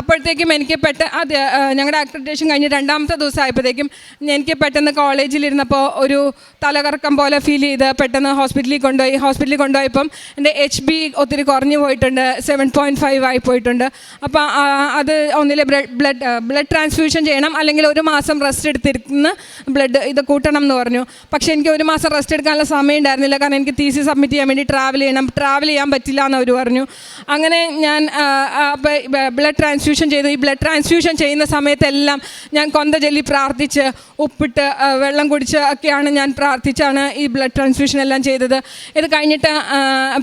അപ്പോഴത്തേക്കും എനിക്ക് പെട്ടെന്ന് അത് ഞങ്ങളുടെ അക്രഡിറ്റേഷൻ കഴിഞ്ഞ് രണ്ടാമത്തെ ദിവസം ആയപ്പോഴത്തേക്കും എനിക്ക് പെട്ടെന്ന് കോളേജിലിരുന്നപ്പോൾ ഒരു തലകറക്കം പോലെ ഫീൽ ചെയ്ത് പെട്ടെന്ന് ഹോസ്പിറ്റലിൽ കൊണ്ടുപോയി. ഹോസ്പിറ്റലിൽ കൊണ്ടുപോയപ്പം എന്റെ എച്ച് ബി ഒത്തിരി കുറഞ്ഞു പോയിട്ടുണ്ട്. സെവൻ പോയിന്റ് ഫൈവ് ആയി പോയിട്ടുണ്ട്. അപ്പോൾ അത് ഒന്നിലെ ബ്ലഡ് ബ്ലഡ് ബ്ലഡ് ട്രാൻസ്ഫ്യൂഷൻ ചെയ്യണം. അല്ലെങ്കിൽ ഒരു മാസം റെസ്റ്റ് എടുത്തിരുന്ന് ബ്ലഡ് ഇത് കൂട്ടണം എന്ന് പറഞ്ഞു. പക്ഷേ എനിക്ക് ഒരു മാസം റെസ്റ്റ് എടുക്കാനുള്ള സമയം ഉണ്ടായിരുന്നില്ല. കാരണം എനിക്ക് തീസി സബ്മിറ്റ് ചെയ്യാൻ വേണ്ടി ട്രാവൽ ചെയ്യണം ട്രാവൽ ചെയ്യാൻ പറ്റില്ല എന്ന് അവർ പറഞ്ഞു. അങ്ങനെ ഞാൻ ബ്ലഡ് ട്രാൻസ്ഫ്യൂഷൻ ചെയ്തു. ഈ ബ്ലഡ് ട്രാൻസ്ഫ്യൂഷൻ ചെയ്യുന്ന സമയത്തെല്ലാം ഞാൻ കൊന്ത ചൊല്ലി പ്രാർത്ഥിച്ച് ഉപ്പിട്ട് വെള്ളം കുടിച്ച് ഒക്കെയാണ് ഞാൻ പ്രാർത്ഥിച്ചാണ് ഈ ബ്ലഡ് ട്രാൻസ്ഫ്യൂഷൻ എല്ലാം ചെയ്തത്. ഇത് കഴിഞ്ഞിട്ട്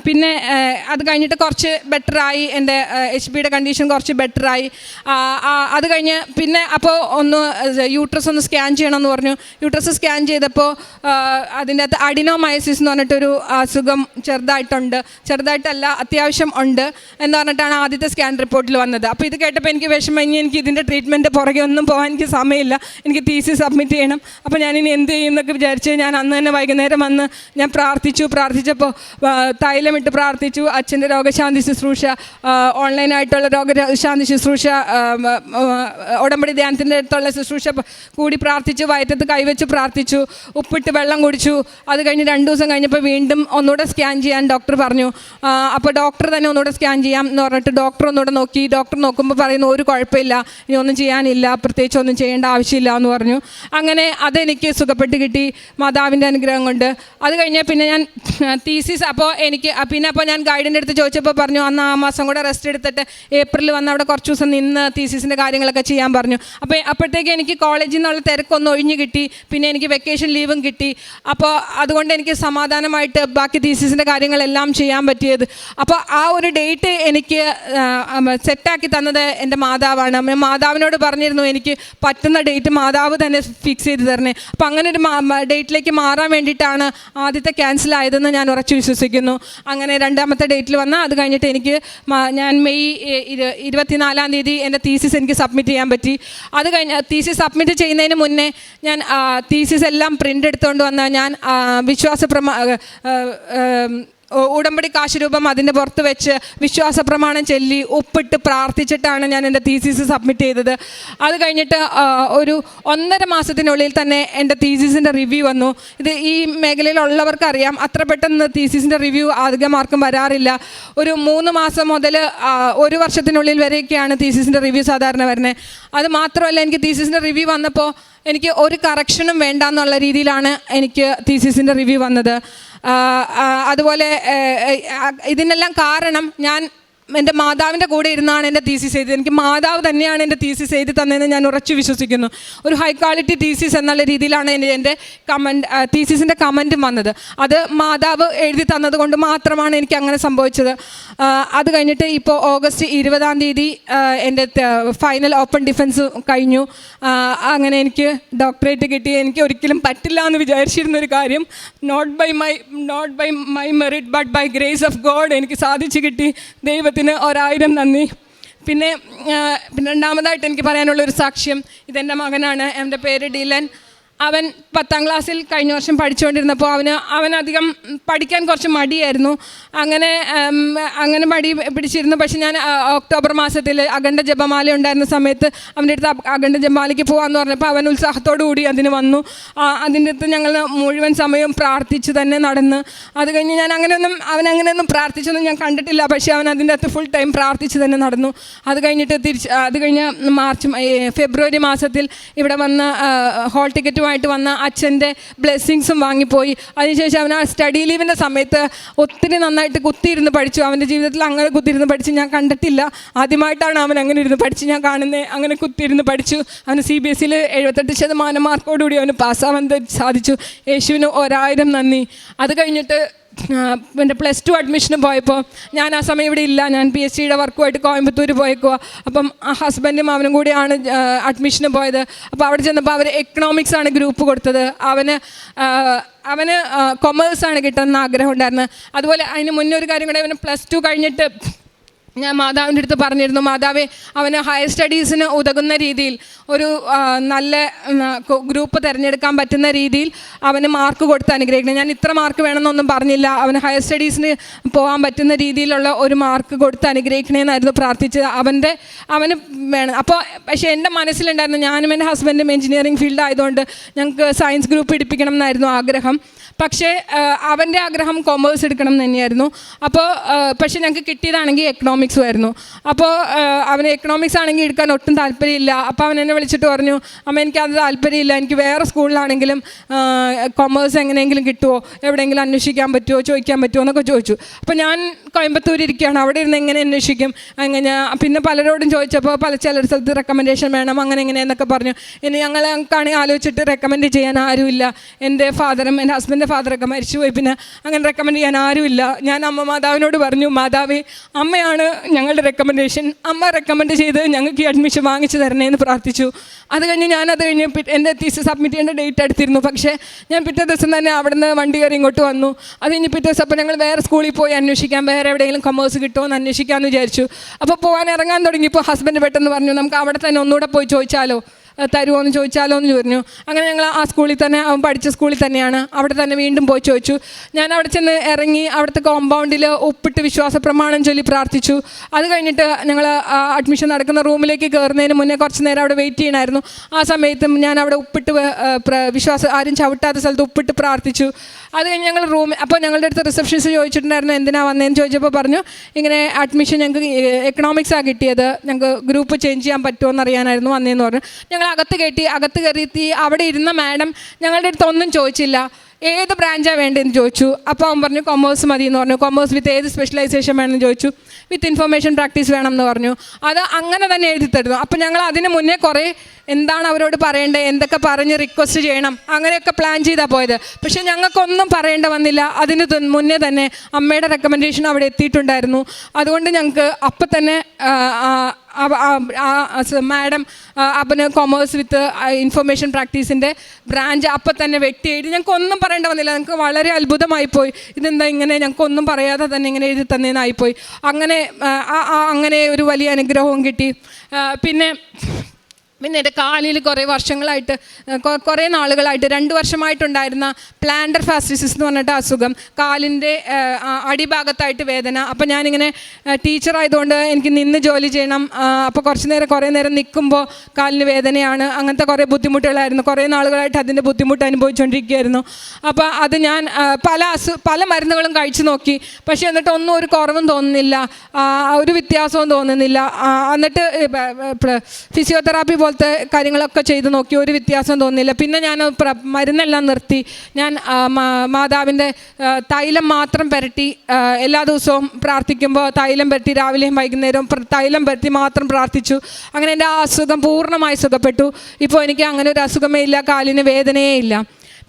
പിന്നെ അത് കഴിഞ്ഞിട്ട് കുറച്ച് ബെറ്ററായി എന്റെ എച്ച് ബിയുടെ കണ്ടീഷൻ കുറച്ച് ബെറ്ററായി അത് കഴിഞ്ഞ് പിന്നെ അപ്പോൾ ഒന്ന് യൂട്രസ് ഒന്ന് സ്കാൻ ചെയ്യണമെന്ന് പറഞ്ഞു. യൂട്രസ് സ്കാൻ ചെയ്തപ്പോൾ അതിന്റെ അകത്ത് അഡിനോമയസിസ് എന്ന് പറഞ്ഞിട്ടൊരു അസുഖം ചെറുതായിട്ടുണ്ട്. ചെറുതായിട്ടല്ല അത്യാവശ്യം ഉണ്ട് എന്ന് പറഞ്ഞിട്ടാണ് ആദ്യത്തെ സ്കാൻ റിപ്പോർട്ടിൽ വന്നത്. അപ്പോൾ ഇത് കേട്ടപ്പോൾ എനിക്ക് വിഷമം എനിക്ക് ഇതിന്റെ ട്രീറ്റ്മെന്റ് പുറകെ ഒന്നും പോകാൻ എനിക്ക് സമയമില്ല. എനിക്ക് തീസി സബ്മിറ്റ് ചെയ്യണം. അപ്പോൾ ഞാൻ ഇനി എന്ത് ചെയ്യും എന്നൊക്കെ വിചാരിച്ച് ഞാൻ അന്ന് തന്നെ വൈകുന്നേരം വന്ന് ഞാൻ പ്രാർത്ഥിച്ചു. പ്രാർത്ഥിച്ചപ്പോൾ തൈലമിട്ട് പ്രാർത്ഥിച്ചു. അച്ഛന്റെ രോഗശാന്തി ശുശ്രൂഷ ഓൺലൈനായിട്ടുള്ള രോഗശാന്തി ശുശ്രൂഷ ഉടമ്പടി ധ്യാനത്തിന്റെ അടുത്തുള്ള ശുശ്രൂഷ കൂടി പ്രാർത്ഥിച്ചു. വയറ്റത്ത് കൈവച്ച് പ്രാർത്ഥിച്ചു. ഉപ്പിട്ട് വെള്ളം കുടിച്ചു. അത് കഴിഞ്ഞ് രണ്ട് ദിവസം കഴിഞ്ഞപ്പോൾ വീണ്ടും ഒന്നുകൂടെ സ്കാൻ ചെയ്യാൻ ഡോക്ടർ പറഞ്ഞു അപ്പോൾ ഡോക്ടർ തന്നെ ഒന്നുകൂടെ സ്കാൻ ചെയ്യാം എന്ന് പറഞ്ഞിട്ട് ഡോക്ടർ ഒന്നുകൂടെ നോക്കി. ഡോക്ടർ നോക്കുമ്പോൾ പറയുന്നു ഒരു കുഴപ്പമില്ല. ഇനി ഒന്നും ചെയ്യാനില്ല. പ്രത്യേകിച്ച് ഒന്നും ചെയ്യേണ്ട ആവശ്യമില്ല എന്ന് പറഞ്ഞു. അങ്ങനെ അതെനിക്ക് സുഖപ്പെട്ട് കിട്ടി. മാതാവിന്റെ അനുഗ്രഹം കൊണ്ട്. അത് കഴിഞ്ഞാൽ പിന്നെ ഞാൻ തീസിസ് അപ്പോൾ എനിക്ക് പിന്നെ അപ്പോൾ ഞാൻ ഗൈഡിന്റെ അടുത്ത് ചോദിച്ചപ്പോൾ പറഞ്ഞു അന്ന് ആ മാസം കൂടെ റെസ്റ്റ് എടുത്തിട്ട് ഏപ്രിൽ വന്ന് അവിടെ കുറച്ച് ദിവസം നിന്ന് തീസിസിന്റെ കാര്യങ്ങളൊക്കെ ചെയ്യാൻ പറഞ്ഞു. അപ്പോൾ അപ്പോഴത്തേക്ക് എനിക്ക് കോളേജിൽ നിന്നുള്ള തിരക്കൊന്ന് ഒഴിഞ്ഞു കിട്ടി. പിന്നെ എനിക്ക് വെക്കേഷൻ ലീവും കിട്ടി. അപ്പോൾ അതുകൊണ്ട് എനിക്ക് സമാധാനമായിട്ട് ബാക്കി തീസിസിന്റെ കാര്യങ്ങളെല്ലാം ചെയ്യാൻ പറ്റിയത്. അപ്പോൾ ആ ഒരു ഡേറ്റ് എനിക്ക് സെറ്റാക്കി തന്നത് എന്റെ മാതാവാണ്. മാതാവിനോട് പറഞ്ഞിരുന്നു എനിക്ക് പറ്റുന്ന ഡേറ്റ് മാതാവ് തന്നെ ഫിക്സ് ചെയ്ത് തരണേ. അപ്പോൾ അങ്ങനെ ഒരു ഡേറ്റിലേക്ക് മാറാൻ വേണ്ടിയിട്ടാണ് ആദ്യത്തെ ക്യാൻസൽ ആയതെന്ന് ഞാൻ ഉറച്ചു വിശ്വസിക്കുന്നു. അങ്ങനെ രണ്ടാമത്തെ ഡേറ്റിൽ വന്ന അത് കഴിഞ്ഞിട്ട് എനിക്ക് ഞാൻ മെയ് ഇരുപത്തിനാലാം തീയതി എന്റെ തീസിസ് എനിക്ക് സബ്മിറ്റ് ചെയ്യാൻ പറ്റി. അത് കഴിഞ്ഞ് തീസിസ് സബ്മിറ്റ് ചെയ്യുന്നതിന് മുന്നേ ഞാൻ തീസിസ് എല്ലാം പ്രിന്റ് എടുത്തുകൊണ്ട് വന്ന ഞാൻ വിശ്വാസ പ്രമാ ഉടമ്പടി കാശുരൂപം അതിന്റെ പുറത്ത് വെച്ച് വിശ്വാസ പ്രമാണം ചൊല്ലി ഒപ്പിട്ട് പ്രാർത്ഥിച്ചിട്ടാണ് ഞാൻ എന്റെ തീസിസ് സബ്മിറ്റ് ചെയ്തത്. അത് കഴിഞ്ഞിട്ട് ഒരു ഒന്നര മാസത്തിനുള്ളിൽ തന്നെ എന്റെ തീസിസിന്റെ റിവ്യൂ വന്നു. ഇത് ഈ മേഖലയിലുള്ളവർക്ക് അറിയാം അത്ര പെട്ടെന്ന് തീസിസിന്റെ റിവ്യൂ അധികം ആർക്കും വരാറില്ല. ഒരു മൂന്ന് മാസം മുതൽ ഒരു വർഷത്തിനുള്ളിൽ വരെയൊക്കെയാണ് തീസിസിന്റെ റിവ്യൂ സാധാരണ വരുന്നത്. അത് മാത്രമല്ല എനിക്ക് തീസിസിന്റെ റിവ്യൂ വന്നപ്പോൾ എനിക്ക് ഒരു കറക്ഷനും വേണ്ട എന്നുള്ള രീതിയിലാണ് എനിക്ക് തീസിസിന്റെ റിവ്യൂ വന്നത്. അതുപോലെ ഇതിനെല്ലാം കാരണം ഞാൻ എന്റെ മാതാവിന്റെ കൂടെ ഇരുന്നാണ് എന്റെ തീസിസ് എഴുതിയത്. എനിക്ക് മാതാവ് തന്നെയാണ് എന്റെ തീസിസ് എഴുതി തന്നതെന്ന് ഞാൻ ഉറച്ചു വിശ്വസിക്കുന്നു. ഒരു ഹൈ ക്വാളിറ്റി തീസിസ് എന്നുള്ള രീതിയിലാണ് എന്റെ എന്റെ കമന്റ് തീസിസിന്റെ കമന്റും വന്നത്. അത് മാതാവ് എഴുതി തന്നത് കൊണ്ട് മാത്രമാണ് എനിക്ക് അങ്ങനെ സംഭവിച്ചത്. അത് കഴിഞ്ഞിട്ട് ഇപ്പോൾ ഓഗസ്റ്റ് ഇരുപതാം തീയതി എന്റെ ഫൈനൽ ഓപ്പൺ ഡിഫൻസ് കഴിഞ്ഞു. അങ്ങനെ എനിക്ക് ഡോക്ടറേറ്റ് കിട്ടി. എനിക്ക് ഒരിക്കലും പറ്റില്ല എന്ന് വിചാരിച്ചിരുന്ന ഒരു കാര്യം not by my not by my merit but by grace of God എനിക്ക് സാധിച്ചു കിട്ടി. ദൈവത്തിന് ഒരായിരം നന്ദി. പിന്നെ രണ്ടാമതായിട്ട് എനിക്ക് പറയാനുള്ള ഒരു സാക്ഷ്യം ഇതെന്റെ മകനാണ്. എന്റെ പേര് ഡിലൻ. അവൻ പത്താം ക്ലാസ്സിൽ കഴിഞ്ഞ വർഷം പഠിച്ചുകൊണ്ടിരുന്നപ്പോൾ അവന് അവനധികം പഠിക്കാൻ കുറച്ച് മടിയായിരുന്നു. അങ്ങനെ അങ്ങനെ മടി പിടിച്ചിരുന്നു. പക്ഷെ ഞാൻ ഒക്ടോബർ മാസത്തിൽ അഖണ്ഡ ജപമാല ഉണ്ടായിരുന്ന സമയത്ത് അവന്റെ അടുത്ത് അഖണ്ഡ ജപമാലയ്ക്ക് പോകാമെന്ന് പറഞ്ഞപ്പോൾ അവൻ ഉത്സാഹത്തോടു കൂടി അതിന് വന്നു. അതിന്റെ അടുത്ത് ഞങ്ങൾ മുഴുവൻ സമയവും പ്രാർത്ഥിച്ച് തന്നെ നടന്ന്. അത് കഴിഞ്ഞ് ഞാൻ അങ്ങനെയൊന്നും അവൻ അങ്ങനെയൊന്നും പ്രാർത്ഥിച്ചൊന്നും ഞാൻ കണ്ടിട്ടില്ല. പക്ഷേ അവൻ അതിന്റെ അകത്ത് ഫുൾ ടൈം പ്രാർത്ഥിച്ച് തന്നെ നടന്നു. അത് കഴിഞ്ഞിട്ട് തിരിച്ച് അത് കഴിഞ്ഞ് മാർച്ച് ഫെബ്രുവരി മാസത്തിൽ ഇവിടെ വന്ന് ഹോൾ ടിക്കറ്റുമായിട്ട് വന്ന അച്ഛന്റെ ബ്ലെസ്സിങ്സും വാങ്ങിപ്പോയി. അതിനുശേഷം അവൻ ആ സ്റ്റഡി ലീവിന്റെ സമയത്ത് ഒത്തിരി നന്നായിട്ട് കുത്തിയിരുന്ന് പഠിച്ചു. അവന്റെ ജീവിതത്തിൽ അങ്ങനെ കുത്തിയിരുന്ന് പഠിച്ച് ഞാൻ കണ്ടിട്ടില്ല. ആദ്യമായിട്ടാണ് അവൻ അങ്ങനെ ഇരുന്ന് പഠിച്ച് ഞാൻ കാണുന്നത് അങ്ങനെ കുത്തിയിരുന്ന് പഠിച്ചു. അവന് സി ബി എസ് സിയിൽ എഴുപത്തെട്ട് ശതമാനം മാർക്കോടുകൂടി അവന് പാസ്സാവാൻ സാധിച്ചു. യേശുവിന് ഒരായിരം നന്ദി. അത് കഴിഞ്ഞിട്ട് എന്റെ പ്ലസ് ടു അഡ്മിഷന് പോയപ്പോൾ ഞാൻ ആ സമയം ഇവിടെ ഇല്ല. ഞാൻ പി എസ് സിയുടെ വർക്കുമായിട്ട് കോയമ്പത്തൂർ പോയേക്കുക അപ്പം ആ ഹസ്ബൻഡും അവനും കൂടിയാണ് അഡ്മിഷന് പോയത്. അപ്പോൾ അവിടെ ചെന്നപ്പോൾ അവർ എക്കണോമിക്സ് ആണ് ഗ്രൂപ്പ് കൊടുത്തത്. അവന് അവന് കൊമേഴ്സാണ് കിട്ടുന്ന ആഗ്രഹം ഉണ്ടായിരുന്നത് അതുപോലെ അതിന് മുന്നേ ഒരു കാര്യം കൂടെ അവന് പ്ലസ് ടു കഴിഞ്ഞിട്ട് ഞാൻ മാതാവിന്റെ അടുത്ത് പറഞ്ഞിരുന്നു മാതാവേ അവന് ഹയർ സ്റ്റഡീസിന് ഉതകുന്ന രീതിയിൽ ഒരു നല്ല ഗ്രൂപ്പ് തിരഞ്ഞെടുക്കാൻ പറ്റുന്ന രീതിയിൽ അവന് മാർക്ക് കൊടുത്ത് അനുഗ്രഹിക്കണം. ഞാൻ ഇത്ര മാർക്ക് വേണമെന്നൊന്നും പറഞ്ഞില്ല. അവന് ഹയർ സ്റ്റഡീസിന് പോകാൻ പറ്റുന്ന രീതിയിലുള്ള ഒരു മാർക്ക് കൊടുത്ത് അനുഗ്രഹിക്കണമെന്നായിരുന്നു പ്രാർത്ഥിച്ചത്. അവന്റെ അവന് വേണം. അപ്പോൾ പക്ഷേ എന്റെ മനസ്സിലുണ്ടായിരുന്നു ഞാനും എന്റെ ഹസ്ബൻഡും എഞ്ചിനീയറിംഗ് ഫീൽഡ് ആയതുകൊണ്ട് ഞങ്ങൾക്ക് സയൻസ് ഗ്രൂപ്പ് ഇടിപ്പിക്കണം എന്നായിരുന്നു ആഗ്രഹം. പക്ഷേ അവന്റെ ആഗ്രഹം കൊമേഴ്സ് എടുക്കണം എന്ന് തന്നെയായിരുന്നു. അപ്പോൾ പക്ഷേ ഞങ്ങൾക്ക് കിട്ടിയതാണെങ്കിൽ എക്കണോമിക്സ് ആയിരുന്നു അപ്പോൾ അവന് എക്കണോമിക്സ് ആണെങ്കിൽ എടുക്കാൻ ഒട്ടും താല്പര്യമില്ല. അപ്പോൾ അവൻ എന്നെ വിളിച്ചിട്ട് പറഞ്ഞു അമ്മ എനിക്ക് അത് താല്പര്യമില്ല. എനിക്ക് വേറെ സ്കൂളിലാണെങ്കിലും കൊമേഴ്സ് എങ്ങനെയെങ്കിലും കിട്ടുമോ എവിടെയെങ്കിലും അന്വേഷിക്കാൻ പറ്റുമോ ചോദിക്കാൻ പറ്റുമോ എന്നൊക്കെ ചോദിച്ചു. അപ്പോൾ ഞാൻ കോയമ്പത്തൂർ ഇരിക്കുകയാണ് അവിടെ ഇരുന്ന് എങ്ങനെ അന്വേഷിക്കും? അങ്ങനെ പിന്നെ പലരോടും ചോദിച്ചപ്പോൾ പല ചില സ്ഥലത്ത് റെക്കമെൻഡേഷൻ വേണം അങ്ങനെ എങ്ങനെയെന്നൊക്കെ പറഞ്ഞു. ഇനി ഞങ്ങൾ ഞങ്ങൾക്കാണെങ്കിൽ ആലോചിച്ചിട്ട് റെക്കമെൻഡ് ചെയ്യാൻ ആരുമില്ല. എന്റെ ഫാദറും എന്റെ ഹസ്ബൻഡിന്റെ ഫാദറൊക്കെ മരിച്ചുപോയി. പിന്നെ അങ്ങനെ റെക്കമെൻഡ് ചെയ്യാൻ ആരുമില്ല. ഞാൻ അമ്മ മാതാവിനോട് പറഞ്ഞു മാതാവേ അമ്മയാണ് ഞങ്ങളുടെ റെക്കമെൻഡേഷൻ അമ്മ റെക്കമെൻഡ് ചെയ്ത് ഞങ്ങൾക്ക് ഈ അഡ്മിഷൻ വാങ്ങിച്ചു തരണേന്ന് പ്രാർത്ഥിച്ചു. അത് കഴിഞ്ഞ് ഞാൻ അത് കഴിഞ്ഞ് എന്റെ തീസ് സബ്മിറ്റ് ചെയ്യേണ്ട ഡേറ്റ് എടുത്തിരുന്നു പക്ഷേ ഞാൻ പിറ്റേ ദിവസം തന്നെ അവിടെ നിന്ന് വണ്ടി കയറി ഇങ്ങോട്ട് വന്നു. അത് കഴിഞ്ഞ് പിറ്റേ ദിവസം അപ്പോൾ ഞങ്ങൾ വേറെ സ്കൂളിൽ പോയി അന്വേഷിക്കാം. വേറെ എവിടെയെങ്കിലും കൊമേഴ്സ് കിട്ടുമോ എന്ന് അന്വേഷിക്കാമെന്ന് വിചാരിച്ചു. അപ്പോൾ പോകാൻ ഇറങ്ങാൻ തുടങ്ങിയപ്പോൾ ഹസ്ബൻഡ് പെട്ടെന്ന് പറഞ്ഞു നമുക്ക് അവിടെ തന്നെ ഒന്നുകൂടെ പോയി ചോദിച്ചാലോ? തരുമോ എന്ന് ചോദിച്ചാലോ എന്ന് പറഞ്ഞു അങ്ങനെ ഞങ്ങൾ ആ സ്കൂളിൽ തന്നെ അവൻ പഠിച്ച സ്കൂളിൽ തന്നെയാണ്. അവിടെ തന്നെ വീണ്ടും പോയി ചോദിച്ചു. ഞാൻ അവിടെ ചെന്ന് ഇറങ്ങി അവിടുത്തെ കോമ്പൗണ്ടിൽ ഒപ്പിട്ട് വിശ്വാസ പ്രമാണം ചൊല്ലി പ്രാർത്ഥിച്ചു. അത് കഴിഞ്ഞിട്ട് ഞങ്ങൾ അഡ്മിഷൻ നടക്കുന്ന റൂമിലേക്ക് കയറുന്നതിന് മുന്നേ കുറച്ച് നേരം അവിടെ വെയിറ്റ് ചെയ്യണമായിരുന്നു ആ സമയത്തും ഞാൻ അവിടെ ഉപ്പിട്ട് വിശ്വാസ ആരും ചവിട്ടാത്ത സ്ഥലത്ത് ഉപ്പിട്ട് പ്രാർത്ഥിച്ചു. അത് കഴിഞ്ഞ് ഞങ്ങൾ റൂം അപ്പോൾ ഞങ്ങളുടെ അടുത്ത് റിസപ്ഷനിസ്റ്റ് ചോദിച്ചിട്ടുണ്ടായിരുന്നു എന്തിനാ വന്നതെന്ന് ചോദിച്ചപ്പോൾ പറഞ്ഞു ഇങ്ങനെ അഡ്മിഷൻ ഞങ്ങൾക്ക് എക്കണോമിക്സാണ് കിട്ടിയത്. ഞങ്ങൾക്ക് ഗ്രൂപ്പ് ചേഞ്ച് ചെയ്യാൻ പറ്റുമോ എന്നറിയാനായിരുന്നു വന്നതെന്ന് പറഞ്ഞു. ഞങ്ങൾ അകത്ത് കയറ്റി അകത്ത് കയറിയെത്തി അവിടെ ഇരുന്ന മാഡം ഞങ്ങളുടെ അടുത്ത് ഒന്നും ചോദിച്ചില്ല. ഏത് ബ്രാഞ്ചാണ് വേണ്ടതെന്ന് ചോദിച്ചു. അപ്പോൾ അവൻ പറഞ്ഞു കൊമേഴ്സ് മതി എന്ന് പറഞ്ഞു. കൊമേഴ്സ് വിത്ത് ഏത് സ്പെഷ്യലൈസേഷൻ വേണമെന്ന് ചോദിച്ചു. വിത്ത് ഇൻഫർമേഷൻ പ്രാക്ടീസ് വേണം എന്ന് പറഞ്ഞു. അത് അങ്ങനെ തന്നെ എഴുതി തരുന്നു. അപ്പോൾ ഞങ്ങൾ അതിന് മുന്നേ കുറേ എന്താണ് അവരോട് പറയേണ്ടത് എന്തൊക്കെ പറഞ്ഞ് റിക്വസ്റ്റ് ചെയ്യണം അങ്ങനെയൊക്കെ പ്ലാൻ ചെയ്താൽ പോയത്. പക്ഷേ ഞങ്ങൾക്കൊന്നും പറയേണ്ട വന്നില്ല. അതിന് മുന്നേ തന്നെ അമ്മയുടെ റെക്കമെൻഡേഷൻ അവിടെ എത്തിയിട്ടുണ്ടായിരുന്നു. അതുകൊണ്ട് ഞങ്ങൾക്ക് അപ്പം തന്നെ മാഡം അപ്പന് കോമേഴ്സ് വിത്ത് ഇൻഫർമേഷൻ പ്രാക്ടീസിന്റെ ബ്രാഞ്ച് അപ്പം തന്നെ വെട്ടി എഴുതി. ഞങ്ങൾക്ക് ഒന്നും പറയേണ്ട വന്നില്ല. ഞങ്ങൾക്ക് വളരെ അത്ഭുതമായി പോയി. ഇതെന്താ ഇങ്ങനെ? ഞങ്ങൾക്ക് ഒന്നും പറയാതെ തന്നെ ഇങ്ങനെ എഴുതി തന്നേന്നായിപ്പോയി അങ്ങനെ അങ്ങനെ ഒരു വലിയ അനുഗ്രഹവും കിട്ടി. പിന്നെ പിന്നെ എന്റെ കാലിൽ കുറേ വർഷങ്ങളായിട്ട് കുറേ നാളുകളായിട്ട് രണ്ട് വർഷമായിട്ടുണ്ടായിരുന്ന പ്ലാന്റർ ഫാസ്റ്റിസിസ് എന്ന് പറഞ്ഞിട്ട് അസുഖം കാലിന്റെ അടിഭാഗത്തായിട്ട് വേദന. അപ്പോൾ ഞാനിങ്ങനെ ടീച്ചറായതുകൊണ്ട് എനിക്ക് നിന്ന് ജോലി ചെയ്യണം അപ്പോൾ കുറച്ച് നേരം കുറേ നേരം നിൽക്കുമ്പോൾ കാലിന് വേദനയാണ്. അങ്ങനത്തെ കുറേ ബുദ്ധിമുട്ടുകളായിരുന്നു. കുറേ നാളുകളായിട്ട് അതിന്റെ ബുദ്ധിമുട്ട് അനുഭവിച്ചുകൊണ്ടിരിക്കുകയായിരുന്നു. അപ്പോൾ അത് ഞാൻ പല അസു പല മരുന്നുകളും കഴിച്ചു നോക്കി. പക്ഷേ എന്നിട്ട് ഒന്നും ഒരു കുറവും തോന്നുന്നില്ല. ഒരു വ്യത്യാസവും തോന്നുന്നില്ല. എന്നിട്ട് ഫിസിയോതെറാപ്പി പോലത്തെ കാര്യങ്ങളൊക്കെ ചെയ്ത് നോക്കി ഒരു വ്യത്യാസം തോന്നിയില്ല. പിന്നെ ഞാൻ മരുന്നെല്ലാം നിർത്തി. ഞാൻ മാതാവിന്റെ തൈലം മാത്രം പുരട്ടി എല്ലാ ദിവസവും പ്രാർത്ഥിക്കുമ്പോൾ തൈലം പുരട്ടി രാവിലെയും വൈകുന്നേരവും തൈലം പുരട്ടി മാത്രം പ്രാർത്ഥിച്ചു. അങ്ങനെ എന്റെ ആ അസുഖം പൂർണമായി സുഖപ്പെട്ടു. ഇപ്പോൾ എനിക്ക് അങ്ങനെ ഒരു അസുഖമേ ഇല്ല കാലിന് വേദനയേ ഇല്ല.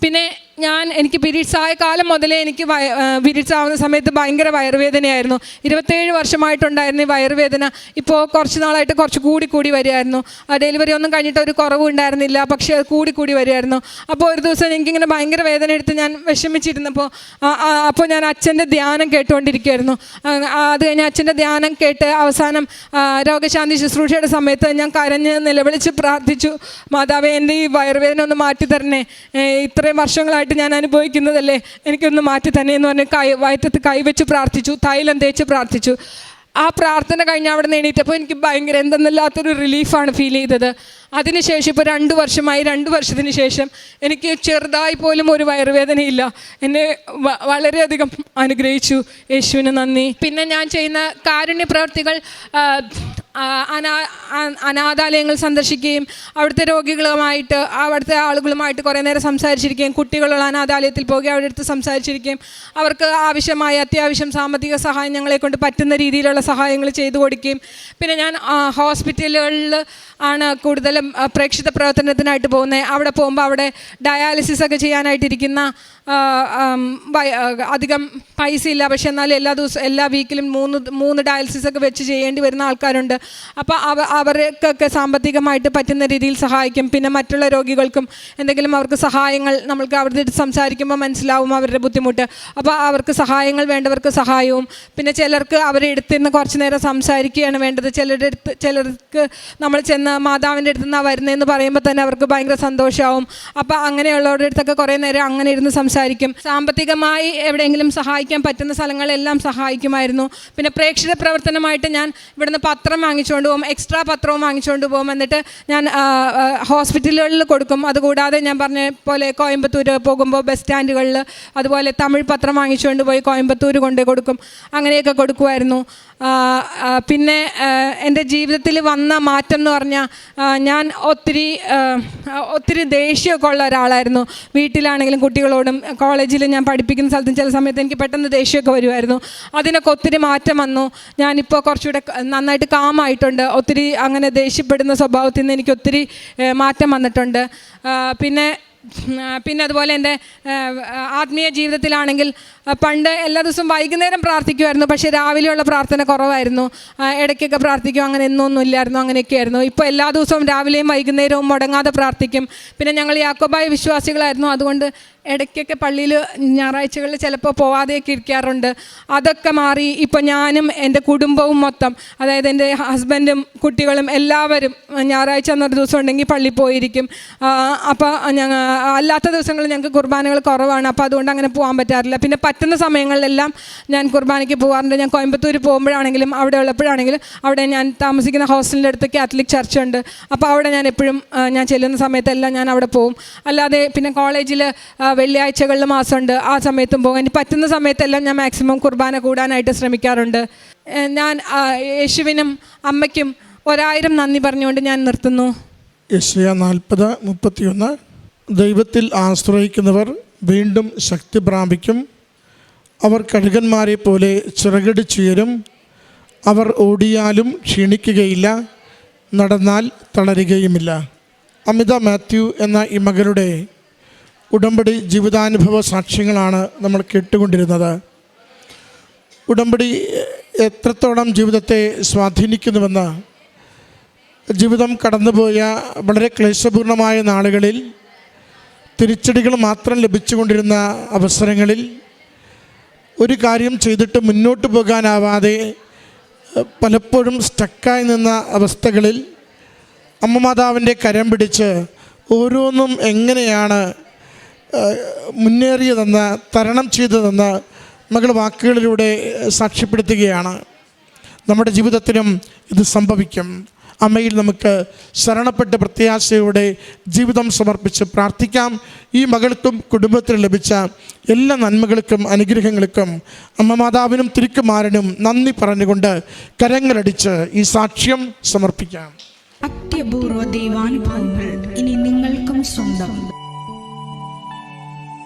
പിന്നെ ഞാൻ എനിക്ക് പീരീഡ്സ് ആയ കാലം മുതലേ എനിക്ക് പീരീഡ്സ് ആവുന്ന സമയത്ത് ഭയങ്കര വയറുവേദനയായിരുന്നു. ഇരുപത്തേഴ് വർഷമായിട്ടുണ്ടായിരുന്നു ഈ വയറുവേദന ഇപ്പോൾ കുറച്ച് നാളായിട്ട് കുറച്ച് കൂടി കൂടി വരികയായിരുന്നു. ആ ഡെലിവറി ഒന്നും കഴിഞ്ഞിട്ട് ഒരു കുറവ് ഉണ്ടായിരുന്നില്ല പക്ഷേ അത് കൂടി കൂടി വരികയായിരുന്നു. അപ്പോൾ ഒരു ദിവസം എനിക്കിങ്ങനെ ഭയങ്കര വേദന എടുത്ത് ഞാൻ വിഷമിച്ചിരുന്നപ്പോൾ അപ്പോൾ ഞാൻ അച്ഛന്റെ ധ്യാനം കേട്ടുകൊണ്ടിരിക്കുകയായിരുന്നു അത് കഴിഞ്ഞ് അച്ഛന്റെ ധ്യാനം കേട്ട് അവസാനം രോഗശാന്തി ശുശ്രൂഷയുടെ സമയത്ത് ഞാൻ കരഞ്ഞ് നിലവിളിച്ച് പ്രാർത്ഥിച്ചു മാതാവേ എന്റെ ഈ വയറുവേദന ഒന്ന് മാറ്റി തരണേ ഇത്രയും വർഷങ്ങളായിട്ട് ഞാൻ അനുഭവിക്കുന്നതല്ലേ? എനിക്കൊന്ന് മാറ്റി തന്നെ എന്ന് പറഞ്ഞ് കൈ വയറ്റത്ത് കൈവച്ച് പ്രാർത്ഥിച്ചു തൈലം തേച്ച് പ്രാർത്ഥിച്ചു. ആ പ്രാർത്ഥന കഴിഞ്ഞ് അവിടെ നിന്ന് എണീറ്റപ്പോൾ എനിക്ക് ഭയങ്കര എന്തെന്നില്ലാത്തൊരു റിലീഫാണ് ഫീൽ ചെയ്തത്. അതിനുശേഷം ഇപ്പോൾ രണ്ട് വർഷമായി രണ്ട് വർഷത്തിന് ശേഷം എനിക്ക് ചെറുതായി പോലും ഒരു വയറുവേദനയില്ല. എന്നെ വളരെയധികം അനുഗ്രഹിച്ചു. യേശുവിന് നന്ദി. പിന്നെ ഞാൻ ചെയ്യുന്ന കാരുണ്യ പ്രവർത്തികൾ അനാ അനാഥാലയങ്ങൾ സന്ദർശിക്കുകയും അവിടുത്തെ രോഗികളുമായിട്ട് അവിടുത്തെ ആളുകളുമായിട്ട് കുറേ നേരം സംസാരിച്ചിരിക്കുകയും കുട്ടികളുള്ള അനാഥാലയത്തിൽ പോകുക അവിടെ അടുത്ത് സംസാരിച്ചിരിക്കുകയും അവർക്ക് ആവശ്യമായ അത്യാവശ്യം സാമ്പത്തിക സഹായം ഞങ്ങളെ കൊണ്ട് പറ്റുന്ന രീതിയിലുള്ള സഹായങ്ങൾ ചെയ്തു കൊടുക്കുകയും പിന്നെ ഞാൻ ഹോസ്പിറ്റലുകളിൽ ആണ് കൂടുതലും ആ, പ്രേക്ഷിത പ്രവർത്തനത്തിനായിട്ട് പോകുന്നത് അവിടെ പോകുമ്പോൾ അവിടെ ഡയാലിസിസ് ഒക്കെ ചെയ്യാനായിട്ടിരിക്കുന്ന അധികം പൈസ ഇല്ല. പക്ഷെ എന്നാലും എല്ലാ ദിവസവും എല്ലാ വീക്കിലും മൂന്ന് മൂന്ന് ഡയാലിസിസ് ഒക്കെ വെച്ച് ചെയ്യേണ്ടി വരുന്ന ആൾക്കാരുണ്ട്. അപ്പോൾ അവ അവർക്കൊക്കെ സാമ്പത്തികമായിട്ട് പറ്റുന്ന രീതിയിൽ സഹായിക്കും. പിന്നെ മറ്റുള്ള രോഗികൾക്കും എന്തെങ്കിലും അവർക്ക് സഹായങ്ങൾ നമ്മൾക്ക് അവരുടെ സംസാരിക്കുമ്പോൾ മനസ്സിലാവും അവരുടെ ബുദ്ധിമുട്ട്. അപ്പോൾ അവർക്ക് സഹായങ്ങൾ വേണ്ടവർക്ക് സഹായവും. പിന്നെ ചിലർക്ക് അവരെ നിന്ന് കുറച്ച് നേരം സംസാരിക്കുകയാണ് വേണ്ടത്. ചിലരുടെ അടുത്ത് ചിലർക്ക് നമ്മൾ ചെന്ന് മാതാവിന്റെ അടുത്ത് നിന്നാണ് വരുന്നതെന്ന് പറയുമ്പോൾ തന്നെ അവർക്ക് ഭയങ്കര സന്തോഷമാവും അപ്പോൾ അങ്ങനെയുള്ളവരുടെ അടുത്തൊക്കെ കുറേ നേരം അങ്ങനെ ഇരുന്ന് സംസാരിക്കും. സാമ്പത്തികമായി എവിടെയെങ്കിലും സഹായിക്കാൻ പറ്റുന്ന സ്ഥലങ്ങളെല്ലാം സഹായിക്കുമായിരുന്നു. പിന്നെ പ്രേക്ഷിത പ്രവർത്തനമായിട്ട് ഞാൻ ഇവിടുന്ന് പത്രം വാങ്ങിച്ചുകൊണ്ട് പോകും എക്സ്ട്രാ പത്രവും വാങ്ങിച്ചുകൊണ്ട് പോകും എന്നിട്ട് ഞാൻ ഹോസ്പിറ്റലുകളിൽ കൊടുക്കും. അതുകൂടാതെ ഞാൻ പറഞ്ഞ പോലെ കോയമ്പത്തൂർ പോകുമ്പോൾ ബസ് സ്റ്റാൻഡുകളിൽ അതുപോലെ തമിഴ് പത്രം വാങ്ങിച്ചുകൊണ്ട് പോയി കോയമ്പത്തൂർ കൊണ്ട് കൊടുക്കും. അങ്ങനെയൊക്കെ കൊടുക്കുമായിരുന്നു പിന്നെ എന്റെ ജീവിതത്തിൽ വന്ന മാറ്റം എന്ന് പറഞ്ഞാൽ ആ, ഞാൻ ഒത്തിരി ഒത്തിരി ദേഷ്യമൊക്കെ ഉള്ള ഒരാളായിരുന്നു. വീട്ടിലാണെങ്കിലും കുട്ടികളോടും കോളേജിൽ ഞാൻ പഠിപ്പിക്കുന്ന സ്ഥലത്തും ചില സമയത്ത് എനിക്ക് പെട്ടെന്ന് ദേഷ്യമൊക്കെ വരുമായിരുന്നു. അതിനൊക്കെ ഒത്തിരി മാറ്റം വന്നു. ഞാനിപ്പോൾ കുറച്ചുകൂടെ നന്നായിട്ട് കാമായിട്ടുണ്ട്. ഒത്തിരി അങ്ങനെ ദേഷ്യപ്പെടുന്ന സ്വഭാവത്തിൽ നിന്ന് എനിക്ക് ഒത്തിരി മാറ്റം വന്നിട്ടുണ്ട്. പിന്നെ പിന്നെ അതുപോലെ എന്റെ ആത്മീയ ജീവിതത്തിലാണെങ്കിൽ പണ്ട് എല്ലാ ദിവസവും വൈകുന്നേരം പ്രാർത്ഥിക്കുമായിരുന്നു പക്ഷേ രാവിലെയുള്ള പ്രാർത്ഥന കുറവായിരുന്നു. ഇടയ്ക്കൊക്കെ പ്രാർത്ഥിക്കും അങ്ങനെ എന്നൊന്നും ഇല്ലായിരുന്നു അങ്ങനെയൊക്കെ ആയിരുന്നു ഇപ്പോൾ എല്ലാ ദിവസവും രാവിലെയും വൈകുന്നേരവും മുടങ്ങാതെ പ്രാർത്ഥിക്കും. പിന്നെ ഞങ്ങൾ യാക്കോബായ വിശ്വാസികളായിരുന്നു അതുകൊണ്ട് ഇടയ്ക്കൊക്കെ പള്ളിയിൽ ഞായറാഴ്ചകളിൽ ചിലപ്പോൾ പോവാതെയൊക്കെ ഇരിക്കാറുണ്ട്. അതൊക്കെ മാറി ഇപ്പോൾ ഞാനും എന്റെ കുടുംബവും മൊത്തം അതായത് എന്റെ ഹസ്ബൻഡും കുട്ടികളും എല്ലാവരും ഞായറാഴ്ച എന്നൊരു ദിവസം ഉണ്ടെങ്കിൽ പള്ളിയിൽ പോയിരിക്കും. അപ്പോൾ ഞങ്ങൾ അല്ലാത്ത ദിവസങ്ങളിൽ ഞങ്ങൾക്ക് കുർബാനകൾ കുറവാണ്. അപ്പോൾ അതുകൊണ്ട് അങ്ങനെ പോകാൻ പറ്റാറില്ല. പിന്നെ പറ്റുന്ന സമയങ്ങളിലെല്ലാം ഞാൻ കുർബാനയ്ക്ക് പോകാറുണ്ട് ഞാൻ കോയമ്പത്തൂർ പോകുമ്പോഴാണെങ്കിലും അവിടെ ഉള്ളപ്പോഴാണെങ്കിലും അവിടെ ഞാൻ താമസിക്കുന്ന ഹോസ്റ്റലിന്റെ അടുത്ത് കാത്തലിക് ചർച്ച് ഉണ്ട്. അപ്പോൾ അവിടെ ഞാൻ എപ്പോഴും ഞാൻ ചെല്ലുന്ന സമയത്തെല്ലാം ഞാൻ അവിടെ പോകും അല്ലാതെ പിന്നെ കോളേജിൽ വെള്ളിയാഴ്ചകളിൽ മാസമുണ്ട്. ആ സമയത്തും പോകും. എനിക്ക് പറ്റുന്ന സമയത്തെല്ലാം ഞാൻ മാക്സിമം കുർബാന കൂടാനായിട്ട് ശ്രമിക്കാറുണ്ട്. ഞാൻ യേശുവിനും അമ്മയ്ക്കും ഒരായിരം നന്ദി പറഞ്ഞുകൊണ്ട് ഞാൻ നിർത്തുന്നു. യശയ നാൽപ്പത് മുപ്പത്തിയൊന്ന്. ദൈവത്തിൽ ആശ്രയിക്കുന്നവർ വീണ്ടും ശക്തി പ്രാപിക്കും. അവർ കഴുകന്മാരെ പോലെ ചിറകടിച്ചുയരും അവർ ഓടിയാലും ക്ഷീണിക്കുകയില്ല. നടന്നാൽ തളരുകയുമില്ല. അമിത മാത്യു എന്ന ഈ മകളുടെ ഉടമ്പടി ജീവിതാനുഭവ സാക്ഷ്യങ്ങളാണ് നമ്മൾ കേട്ടുകൊണ്ടിരുന്നത്. ഉടമ്പടി എത്രത്തോളം ജീവിതത്തെ സ്വാധീനിക്കുന്നുവെന്ന് ജീവിതം കടന്നുപോയ വളരെ ക്ലേശപൂർണമായ നാളുകളിൽ തിരിച്ചടികൾ മാത്രം ലഭിച്ചുകൊണ്ടിരുന്ന അവസരങ്ങളിൽ ഒരു കാര്യം ചെയ്തിട്ട് മുന്നോട്ട് പോകാനാവാതെ പലപ്പോഴും സ്റ്റക്കായി നിന്ന അവസ്ഥകളിൽ അമ്മ മാതാവിന്റെ കരം പിടിച്ച് ഓരോന്നും എങ്ങനെയാണ് മുന്നേറിയതെന്ന് തരണം ചെയ്തതെന്ന് മകൾ വാക്കുകളിലൂടെ സാക്ഷ്യപ്പെടുത്തുകയാണ്. നമ്മുടെ ജീവിതത്തിലും ഇത് സംഭവിക്കും. അമ്മയിൽ നമുക്ക് ശരണപ്പെട്ട പ്രത്യാശയോടെ ജീവിതം സമർപ്പിച്ച് പ്രാർത്ഥിക്കാം. ഈ മകൾക്കും കുടുംബത്തിന് ലഭിച്ച എല്ലാ നന്മകൾക്കും അനുഗ്രഹങ്ങൾക്കും അമ്മ മാതാവിനും തിരുക്കുമാരനും നന്ദി പറഞ്ഞുകൊണ്ട് കരങ്ങളടിച്ച് ഈ സാക്ഷ്യം സമർപ്പിക്കാം. അത്യപൂർവ ദൈവാനുഭവങ്ങൾ ഇനി നിങ്ങൾക്കും സ്വന്തം.